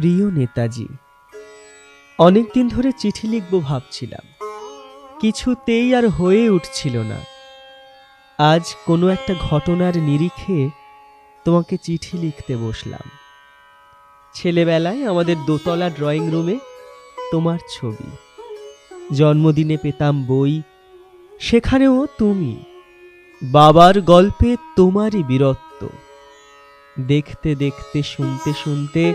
প্রিয় নেতাজি অনেক দিন ধরে চিঠি লিখব ভাবছিলাম। কিছুতেই আর হয়ে উঠছিল না। আজ কোনো একটা ঘটনার নিরিখে তোমাকে চিঠি লিখতে বসলাম। ছেলেবেলায় আমাদের দোতলা ড্রয়িং রুমে তোমার ছবি। জন্মদিনে পেতাম বই, সেখানেও তুমি। বাবার গল্পে তোমারই বীরত্ব। দেখতে দেখতে, শুনতে শুনতে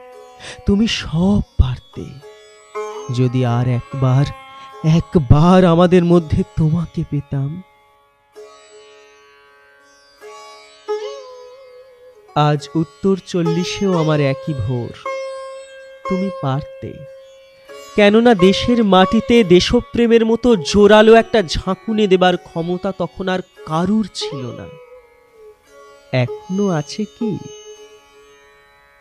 তুমি সব পারতে। যদি আর একবার একবার আমাদের মধ্যে তোমাকে পেতাম। আজ উত্তর চল্লিশেও আমার একই ভোর। তুমি পারতে। কেননা দেশের মাটিতে দেশপ্রেমের মতো জোরালো একটা ঝাঁকুনে দেবার ক্ষমতা তখন আর কারুর ছিল না। এখনও আছে কি?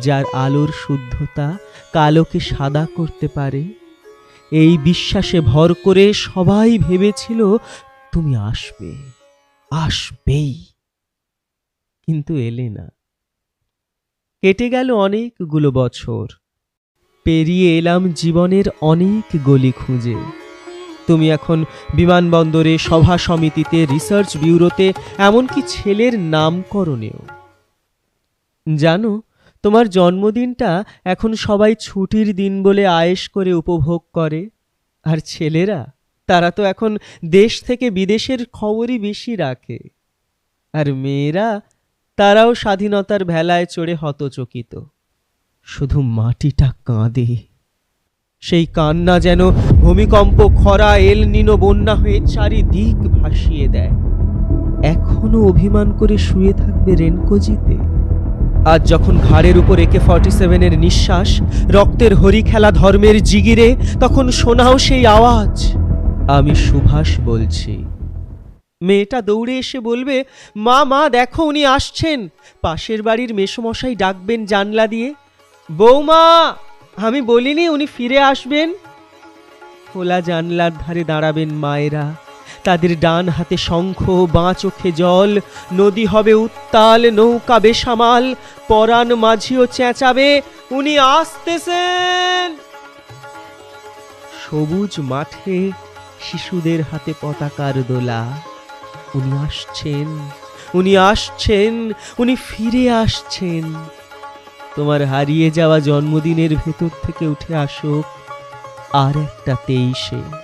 যার আলোর শুদ্ধতা কালোকে সাদা করতে পারে। এই বিশ্বাসে ভর করে সবাই ভেবেছিল, তুমি আসবে, আসবেই। কিন্তু এলে না। কেটে গেল অনেকগুলো বছর। পেরিয়ে এলাম জীবনের অনেক গলি খুঁজে। তুমি এখন বিমানবন্দরে, সভা সমিতিতে, রিসার্চ ব্যুরোতে, এমনকি ছেলের নামকরণেও। জানো তোমার জন্মদিনটা এখন সবাই ছুটির দিন বলে আয়েশ করে উপভোগ করে। আর ছেলেরা, তারা তো এখন দেশ থেকে বিদেশের খবরই বেশি রাখে। আর মেয়েরা, তারাও স্বাধীনতার ভেলায় চড়ে হতচকিত। শুধু মাটিটা কাঁদে। সেই কান্না যেন ভূমিকম্প, খরা, এল নিনো বন্যা হয়ে চারিদিক ভাসিয়ে দেয়। এখনও অভিমান করে শুয়ে থাকবে রেনকোজিতে। আজ যখন ঘাড়ের উপর একে ফর্টি সেভেনের নিঃশ্বাস, রক্তের হরি খেলা ধর্মের জিগিরে, তখন শোনাও সেই আওয়াজ। আমি সুভাষ বলছি। মেয়েটা দৌড়ে এসে বলবে, মা মা, দেখো উনি আসছেন। পাশের বাড়ির মেসমশাই ডাকবেন জানলা দিয়ে, বৌমা, আমি বলিনি উনি ফিরে আসবেন? খোলা জানলার ধারে দাঁড়াবেন মায়েরা। তাদের ডান হাতে শঙ্খ, বাঁ চোখে জল, নদী হবে উত্তাল, নৌকা বেসামাল, পরাণ মাঝিও চেঁচাবে, উনি আসতেছেন। সবুজ মাঠে শিশুদের হাতে পতাকার দোলা। উনি আসছেন উনি আসছেন, উনি ফিরে আসছেন। তোমার হারিয়ে যাওয়া জন্মদিনের ভেতর থেকে উঠে আসুক, আর একটা তেইশে।